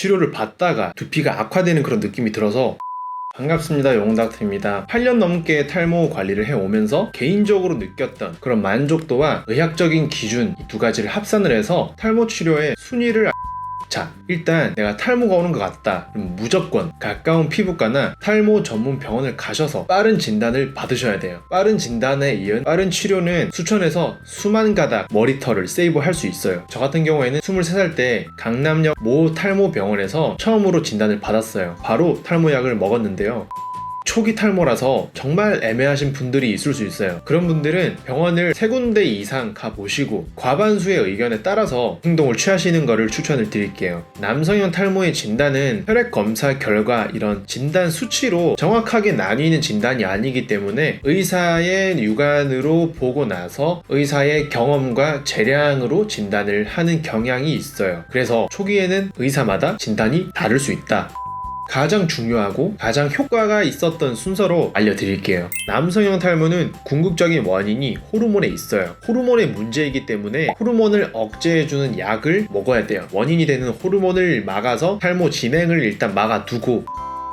치료를 받다가 두피가 악화되는 그런 느낌이 들어서 반갑습니다. 용닥터입니다. 8년 넘게 탈모 관리를 해오면서 개인적으로 느꼈던 그런 만족도와 의학적인 기준 이두 가지를 합산을 해서 탈모 치료의 순위를 알- 자, 일단 내가 탈모가 오는 것 같다. 그럼 무조건 가까운 피부과나 탈모 전문 병원을 가셔서 빠른 진단을 받으셔야 돼요. 빠른 진단에 이은 빠른 치료는 수천에서 수만 가닥 머리털을 세이브할 수 있어요. 저 같은 경우에는 23살 때 강남역 모 탈모 병원에서 처음으로 진단을 받았어요. 바로 탈모약을 먹었는데요. 초기 탈모라서 정말 애매하신 분들이 있을 수 있어요. 그런 분들은 병원을 세 군데 이상 가보시고 과반수의 의견에 따라서 행동을 취하시는 것을 추천을 드릴게요. 남성형 탈모의 진단은 혈액 검사 결과 이런 진단 수치로 정확하게 나뉘는 진단이 아니기 때문에 의사의 육안으로 보고 나서 의사의 경험과 재량으로 진단을 하는 경향이 있어요. 그래서 초기에는 의사마다 진단이 다를 수 있다. 가장 중요하고 가장 효과가 있었던 순서로 알려드릴게요. 남성형 탈모는 궁극적인 원인이 호르몬에 있어요. 호르몬의 문제이기 때문에 호르몬을 억제해주는 약을 먹어야 돼요. 원인이 되는 호르몬을 막아서 탈모 진행을 일단 막아두고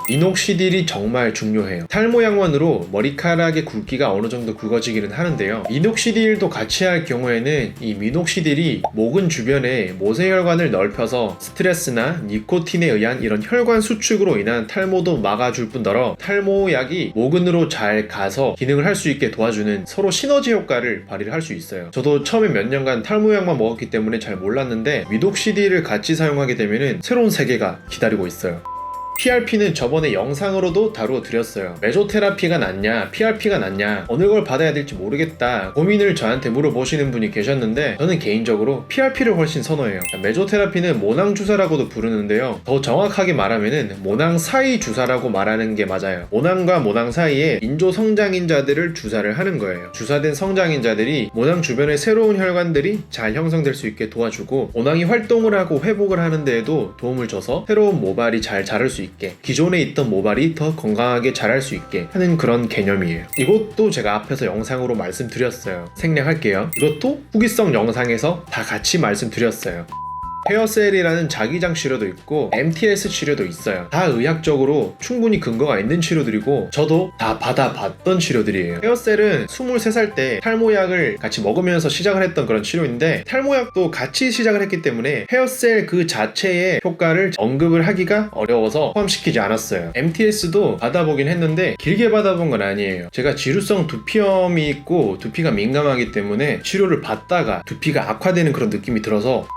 미녹시딜이 정말 중요해요. 탈모 양원으로 머리카락의 굵기가 어느 정도 굵어지기는 하는데요. 미녹시딜도 같이 할 경우에는 이 미녹시딜이 모근 주변에 모세혈관을 넓혀서 스트레스나 니코틴에 의한 이런 혈관 수축으로 인한 탈모도 막아줄 뿐더러 탈모약이 모근으로 잘 가서 기능을 할 수 있게 도와주는 서로 시너지 효과를 발휘를 할 수 있어요. 저도 처음에 몇 년간 탈모약만 먹었기 때문에 잘 몰랐는데 미녹시딜을 같이 사용하게 되면은 새로운 세계가 기다리고 있어요. PRP는 저번에 영상으로도 다루어 드렸어요. 메조테라피가 낫냐, PRP가 낫냐, 어느 걸 받아야 될지 모르겠다 고민을 저한테 물어보시는 분이 계셨는데 저는 개인적으로 PRP를 훨씬 선호해요. 메조테라피는 모낭 주사라고도 부르는데요. 더 정확하게 말하면은 모낭 사이 주사라고 말하는 게 맞아요. 모낭과 모낭 사이에 인조 성장인자들을 주사를 하는 거예요. 주사된 성장인자들이 모낭 주변의 새로운 혈관들이 잘 형성될 수 있게 도와주고 모낭이 활동을 하고 회복을 하는 데에도 도움을 줘서 새로운 모발이 잘 자랄 수 있게 기존에 있던 모발이 더 건강하게 자랄 수 있게 하는 그런 개념이에요. 이것도 제가 앞에서 영상으로 말씀드렸어요. 생략할게요. 이것도 후기성 영상에서 다 같이 말씀드렸어요. 헤어셀이라는 자기장 치료도 있고 MTS 치료도 있어요. 다 의학적으로 충분히 근거가 있는 치료들이고 저도 다 받아봤던 치료들이에요. 헤어셀은 23살 때 탈모약을 같이 먹으면서 시작을 했던 그런 치료인데 탈모약도 같이 시작을 했기 때문에 헤어셀 그 자체의 효과를 언급을 하기가 어려워서 포함시키지 않았어요. MTS도 받아보긴 했는데 길게 받아본 건 아니에요. 제가 지루성 두피염이 있고 두피가 민감하기 때문에 치료를 받다가 두피가 악화되는 그런 느낌이 들어서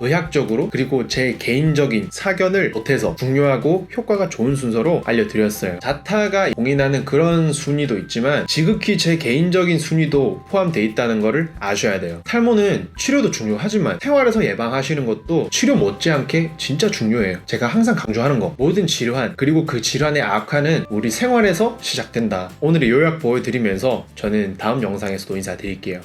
의학적으로 그리고 제 개인적인 사견을 못해서 중요하고 효과가 좋은 순서로 알려드렸어요. 자타가 공인하는 그런 순위도 있지만 지극히 제 개인적인 순위도 포함되어 있다는 것을 아셔야 돼요. 탈모는 치료도 중요하지만 생활에서 예방하시는 것도 치료 못지않게 진짜 중요해요. 제가 항상 강조하는 거 모든 질환 그리고 그 질환의 악화는 우리 생활에서 시작된다. 오늘의 요약 보여드리면서 저는 다음 영상에서도 인사드릴게요.